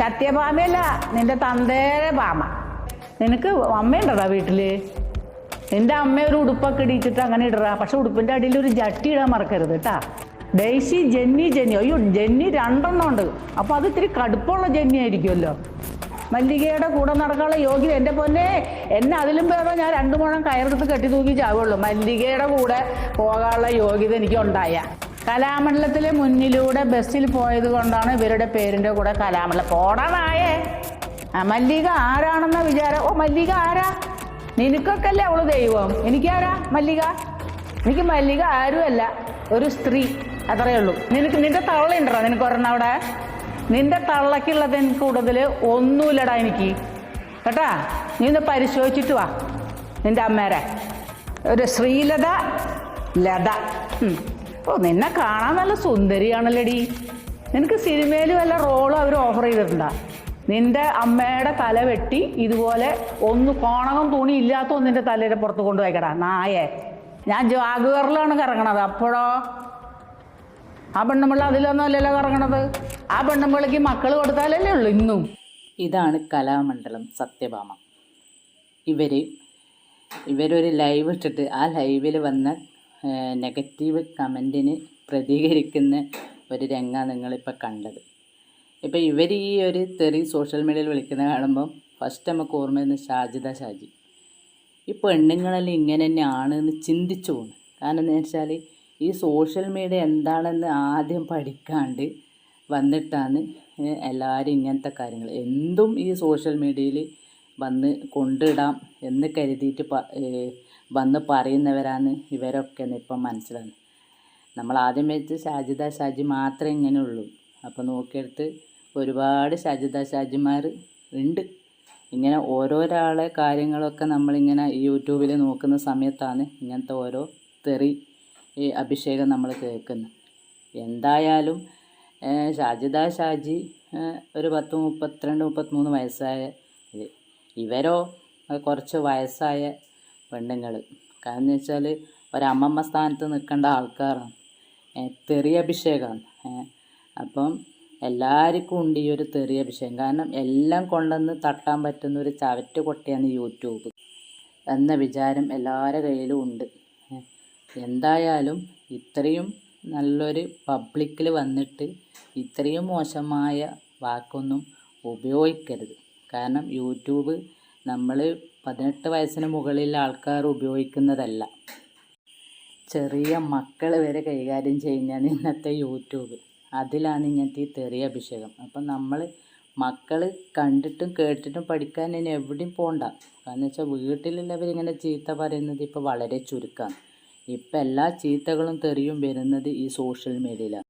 സത്യഭാമയല്ല നിന്റെ തന്തേരെ ഭാമ നിനക്ക് അമ്മയുണ്ടടാ വീട്ടിൽ? നിന്റെ അമ്മ ഒരു ഉടുപ്പൊക്കെ ഇടിച്ചിട്ട് അങ്ങനെ ഇടറാ. പക്ഷെ ഉടുപ്പിന്റെ അടിയിൽ ഒരു ജട്ടി ഇടാൻ മറക്കരുത് കേട്ടാ. Daisy Jenny Jenny. അയ്യോ ജെന്നി രണ്ടെണ്ണം ഉണ്ട്. അപ്പൊ അത് ഇത്തിരി കടുപ്പമുള്ള ജെന്നി ആയിരിക്കുമല്ലോ. മല്ലികയുടെ കൂടെ നടക്കാനുള്ള യോഗ്യത എന്റെ പൊന്നെ. എന്നെ അതിലും ഭേദം ഞാൻ രണ്ടു മുഴം കയറെടുത്ത് കെട്ടി തൂക്കി ചാവുള്ളൂ. മല്ലികയുടെ കൂടെ പോകാനുള്ള യോഗ്യത എനിക്ക് ഉണ്ടായ കലാമണ്ഡലത്തിലെ മുന്നിലൂടെ ബസ്സിൽ പോയത് കൊണ്ടാണ് ഇവരുടെ പേരിന്റെ കൂടെ കലാമണ്ഡലം. പോടാനായേ ആ മല്ലിക ആരാണെന്ന വിചാരം. ഓ മല്ലിക ആരാ? നിനക്കൊക്കെയല്ലേ അവൾ ദൈവം? എനിക്കാരാ മല്ലിക? എനിക്ക് മല്ലിക ആരുമല്ല. ഒരു സ്ത്രീ. അത്രയേ ഉള്ളൂ. നിനക്ക് നിന്റെ തള്ളയുണ്ടോ നിനക്ക് ഒരെണ്ണം അവിടെ? നിന്റെ തള്ളക്കുള്ളതിന് കൂടുതൽ ഒന്നുമില്ലടാ എനിക്ക്. കേട്ടാ? നീ ഒന്ന് പരിശോധിച്ചിട്ട് വാ. നിന്റെ അമ്മേരെ. ഒരു ശ്രീലത ലത. ഓ നിന്നെ കാണാൻ നല്ല സുന്ദരിയാണല്ലേടി. നിനക്ക് സിനിമയിൽ വല്ല റോളും അവർ ഓഫർ ചെയ്തിട്ടുണ്ടാ? നിന്റെ അമ്മയുടെ തല വെട്ടി ഇതുപോലെ ഒന്ന് കോണകം തുണി ഇല്ലാത്ത ഒന്നിന്റെ തലയുടെ പുറത്ത് കൊണ്ടുപോയിക്കടാ നായേ. ഞാൻ ജാഗുവറിലാണ് കറങ്ങണത് അപ്പോഴോ? ആ പെണ്ണുമ്പിള്ള അതിലൊന്നും അല്ലല്ലോ കറങ്ങണത്. ആ പെണ്ണുമ്പിള്ളക്ക് മക്കൾ കൊടുത്താലല്ലേ ഉള്ളൂ ഇന്നും. ഇതാണ് കലാമണ്ഡലം സത്യഭാമ. ഇവർ ഇവരൊരു ലൈവ് ഇട്ടിട്ട് ആ ലൈവിൽ വന്ന നെഗറ്റീവ് കമന്റിന് പ്രതികരിക്കുന്ന ഒരു രംഗമാണ് നിങ്ങളിപ്പോൾ കണ്ടത്. ഇപ്പോൾ ഇവർ ഈ ഒരു തെറി സോഷ്യൽ മീഡിയയിൽ വിളിക്കുന്ന കാണുമ്പം ഫസ്റ്റ് നമുക്ക് ഓർമ്മ വരുന്ന ഷാജിദ ഷാജി. ഈ പെണ്ണുങ്ങളെല്ലാം ഇങ്ങനെ തന്നെയാണ് എന്ന് ചിന്തിച്ചു പോണ്. കാരണം എന്താ വെച്ചാൽ ഈ സോഷ്യൽ മീഡിയ എന്താണെന്ന് ആദ്യം പഠിക്കാണ്ട് വന്നിട്ടാണ് എല്ലാവരും ഇങ്ങനത്തെ കാര്യങ്ങൾ. എന്തും ഈ സോഷ്യൽ മീഡിയയിൽ വന്ന് കൊണ്ടിടാം എന്ന് കരുതിയിട്ട് വന്ന് പറയുന്നവരാണ് ഇവരൊക്കെ എന്ന് ഇപ്പം മനസ്സിലാണ് നമ്മൾ ആദ്യം വെച്ച് ഷാജിദ ഷാജി മാത്രമേ ഇങ്ങനെ ഉള്ളൂ. അപ്പോൾ നോക്കിയെടുത്ത് ഒരുപാട് ഷാജിദ ഷാജിമാർ ഉണ്ട്. ഇങ്ങനെ ഓരോരാളെ കാര്യങ്ങളൊക്കെ നമ്മളിങ്ങനെ യൂട്യൂബിൽ നോക്കുന്ന സമയത്താണ് ഇങ്ങനത്തെ ഓരോ തെറി ഈ അഭിഷേകം നമ്മൾ കേൾക്കുന്നത്. എന്തായാലും ഷാജിദ ഷാജി ഒരു പത്ത് മുപ്പത്തിരണ്ട് മുപ്പത്തിമൂന്ന് വയസ്സായ ഇവരോ കുറച്ച് വയസ്സായ പെണ്ണുങ്ങൾ കാരണം എന്ന് വെച്ചാൽ ഒരമ്മമ്മ സ്ഥാനത്ത് നിൽക്കേണ്ട ആൾക്കാരാണ്. തെറിയ തെറി അഭിഷേകമാണ് അപ്പം എല്ലാവർക്കും ഉണ്ട് ഈ ഒരു തെറി അഭിഷേകം. കാരണം എല്ലാം കൊണ്ടുവന്ന് തട്ടാൻ പറ്റുന്ന ഒരു ചവറ്റ് കൊട്ടയാണ് യൂട്യൂബ്. എന്ന വിചാരം എല്ലാവരുടെ കയ്യിലും ഉണ്ട്. എന്തായാലും ഇത്രയും നല്ലൊരു പബ്ലിക്കിൽ വന്നിട്ട് ഇത്രയും മോശമായ വാക്കൊന്നും ഉപയോഗിക്കരുത്. കാരണം യൂട്യൂബ് നമ്മൾ പതിനെട്ട് വയസ്സിന് മുകളിൽ ആൾക്കാർ ഉപയോഗിക്കുന്നതല്ല. ചെറിയ മക്കൾ വരെ കൈകാര്യം ചെയ്യുന്നതാണ് ഇന്നത്തെ യൂട്യൂബ്. അതിലാണ് ഇങ്ങനത്തെ ഈ തെറിയ അഭിഷേകം. അപ്പം നമ്മൾ മക്കൾ കണ്ടിട്ടും കേട്ടിട്ടും പഠിക്കാൻ ഇനി എവിടെയും പോകണ്ട കാരണം വെച്ചാൽ വീട്ടിലുള്ളവരിങ്ങനെ ചീത്ത പറയുന്നത് ഇപ്പോൾ വളരെ ചുരുക്കമാണ് ഇപ്പം എല്ലാ ചീത്തകളും തെറിയും വരുന്നത് ഈ സോഷ്യൽ മീഡിയയിലാണ്.